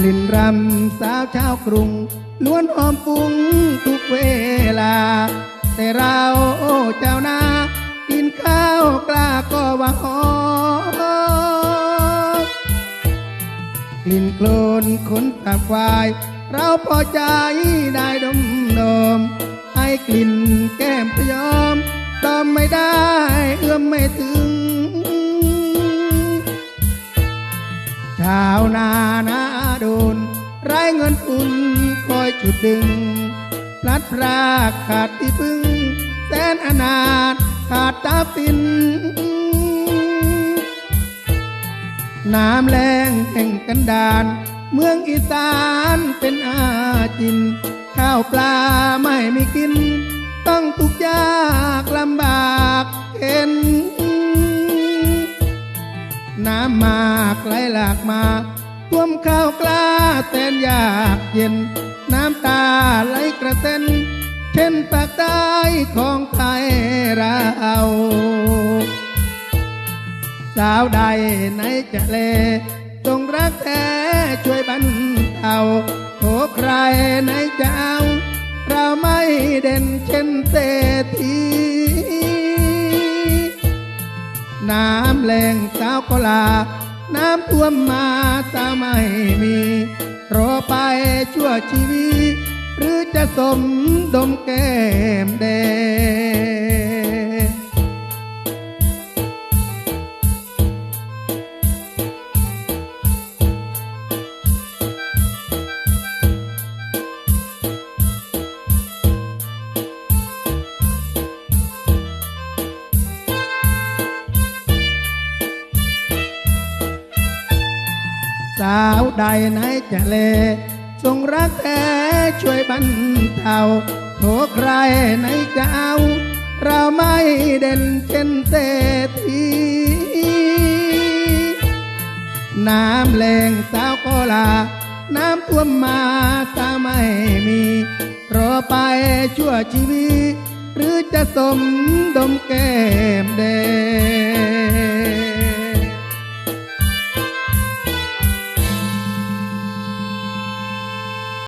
กลิ่นรำสาวชาวกรุง ล้วนหอมฟุ้งทุกเวลา แต่เราเจ้านากินข้าวกล้าก็ว่าหอมกลิ่นโคลนขนตาควาย เราพอใจได้ดมดมให้กลิ่นแก้มพยอมตอมไม่ได้ เอื้อมไม่ถึง ชาวนานาโดนไร้เงินทุนคอยจุดดึงพลัดพรากขาดที่พึ่ง แสนอนาถขาดตาปินน้ำแรงแห่งกันดาน เมืองอีสานเป็นอาจิน ข้าวปลาไม่มีกิน ต้องทุกยากลำ หลากมาท่วมข้าวกล้าแสนยากเย็น น้ำตาไหลกระเซ็นเช่นปากใต้ของไทยเราสาวใดไหนจะเลจงรักแท้ช่วยบรรเทาโหใครไหนจะเอา เราไม่เด่นเช่นเศรษฐีน้ำแรงสาวก็ลา น้ำท่วมมาสาไม่มี รอไปชั่วชีวิต หรือจะสมดมแก้มแดง สาวใดไหนจะเลทรงรักแท้ช่วยบรรเทาโถใครไหนจะเอาเราไม่เด่นเช่นเศรษฐีน้ำแรงสาวก็ลา น้ำท่วมมาสาไม่มี รอไปชั่วชีวิต หรือจะสมดมแก้มแดง